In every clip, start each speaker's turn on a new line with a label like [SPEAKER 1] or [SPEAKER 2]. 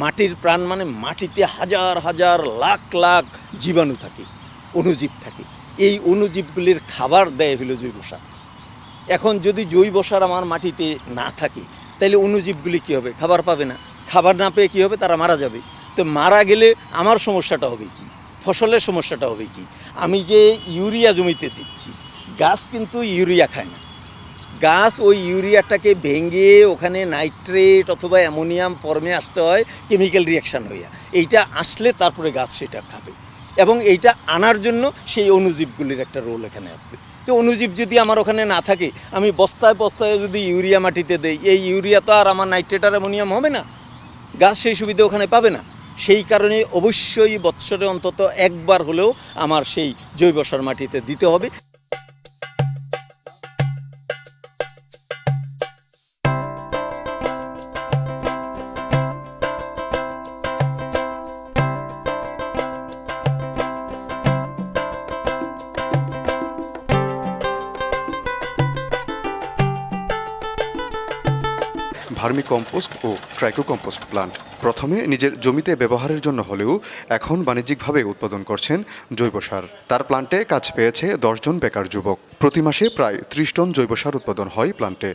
[SPEAKER 1] মাটির প্রাণ মানে মাটিতে হাজার হাজার, লাখ লাখ জীবাণু থাকে, অণুজীব থাকে। এই অণুজীবগুলির খাবার দেয় হলো জৈব সার। এখন যদি জৈব সার আমার মাটিতে না থাকে, তাহলে অণুজীবগুলি কী হবে? খাবার পাবে না। খাবার না পেয়ে কী হবে? তারা মারা যাবে। তো মারা গেলে আমার সমস্যাটা হবে কি? ফসলের সমস্যাটা হবে কি? আমি যে ইউরিয়া জমিতে দিচ্ছি, গাছ কিন্তু ইউরিয়া খায় না। গাছ ওই ইউরিয়াটাকে ভেঙে ওখানে নাইট্রেট অথবা অ্যামোনিয়াম ফর্মে আসতে হয়, কেমিক্যাল রিয়াকশান হইয়া। এইটা আসলে তারপরে গাছ সেটা খাবে। এবং এইটা আনার জন্য সেই অণুজীবগুলির একটা রোল এখানে আছে। তো অণুজীব যদি আমার ওখানে না থাকে, আমি বস্তায় বস্তায় যদি ইউরিয়া মাটিতে দেই, এই ইউরিয়া তো আর আমার নাইট্রেট আর অ্যামোনিয়াম হবে না। গাছ সেই সুবিধা ওখানে পাবে না। সেই কারণে অবশ্যই বৎসরে অন্তত একবার হলেও আমার সেই জৈব সার মাটিতে দিতে হবে।
[SPEAKER 2] ভার্মি কম্পোস্ট ও ট্রাইকো কম্পোস্ট প্লান্ট। প্রথমে নিজের জমিতে ব্যবহারের জন্য হলেও এখন বাণিজ্যিকভাবে উৎপাদন করছেন জৈব সার। তার প্লান্টে কাজ পেয়েছে দশজন বেকার যুবক। প্রতি মাসে প্রায় ত্রিশ টন জৈব সার উৎপাদন হয় প্লান্টে।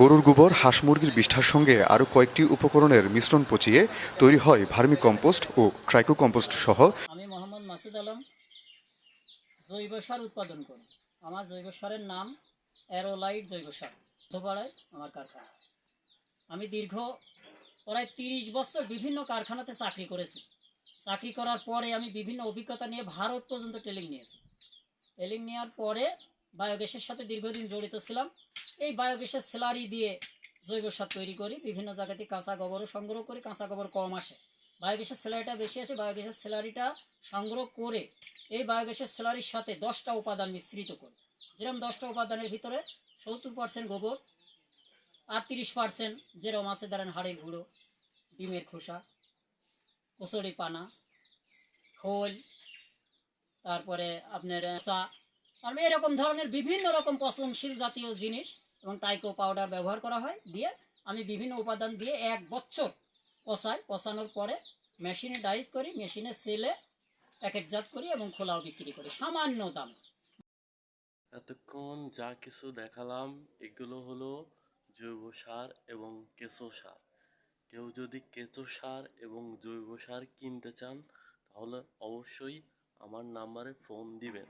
[SPEAKER 2] গরুর গোবর, হাঁস মুরগির বিষ্ঠার সঙ্গে আরও কয়েকটি উপকরণের মিশ্রণ পচিয়ে তৈরি হয় ভার্মি কম্পোস্ট ও ট্রাইকো কম্পোস্ট সহ।
[SPEAKER 3] আমি মোহাম্মদ মাসুদ আলম, জৈব সার উৎপাদন করি। আমার জৈব সারের নাম অ্যারোলাইট জৈব সার। ধোপাড়ায় আমার কারখানা। আমি দীর্ঘ প্রায় তিরিশ বছর বিভিন্ন কারখানাতে চাকরি করেছি। চাকরি করার পরে আমি বিভিন্ন অভিজ্ঞতা নিয়ে ভারত পর্যন্ত ট্রেনিং নিয়েছি। ট্রেনিং নেওয়ার পরে বায়োগ্যাসের সাথে দীর্ঘদিন জড়িত ছিলাম। এই বায়োগ্যাসের স্যালারি দিয়ে জৈব সার তৈরি করি, বিভিন্ন জায়গাতে কাঁচা গোবরও সংগ্রহ করি, কাঁচা গোবর কম আসে। বায়োগ্যাসের স্যালারিটা বেশি আসে, বায়োগ্যাসের স্যালারিটা সংগ্রহ করে এই বায়োগ্যাসের স্যালারির সাথে দশটা উপাদান মিশ্রিত করি। যেরকম দশটা উপাদানের ভিতরে সত্তর পার্সেন্ট গোবর আর তিরিশ পার্সেন্ট যেরকম আছে ধরেন হাড়ের গুঁড়ো, ডিমের খোসা, কচুরি পানা, খোল, তারপরে আপনার চা, আর এরকম ধরনের বিভিন্ন রকম পচনশীল জাতীয় জিনিস এবং টাইকো পাউডার ব্যবহার করা হয় দিয়ে আমি বিভিন্ন উপাদান দিয়ে এক বছর পচাই পচানোর পরে মেশিনে ডাইস করি মেশিনে সেলে প্যাকেটজাত করি এবং খোলাও বিক্রি করি, সামান্য দাম।
[SPEAKER 4] এতক্ষণ যা কিছু দেখালাম, এগুলো হলো জৈব সার এবং কেঁচো সার। কেউ যদি কেঁচো সার এবং জৈব সার কিনতে চান, তাহলে অবশ্যই আমার নাম্বারে ফোন দিবেন।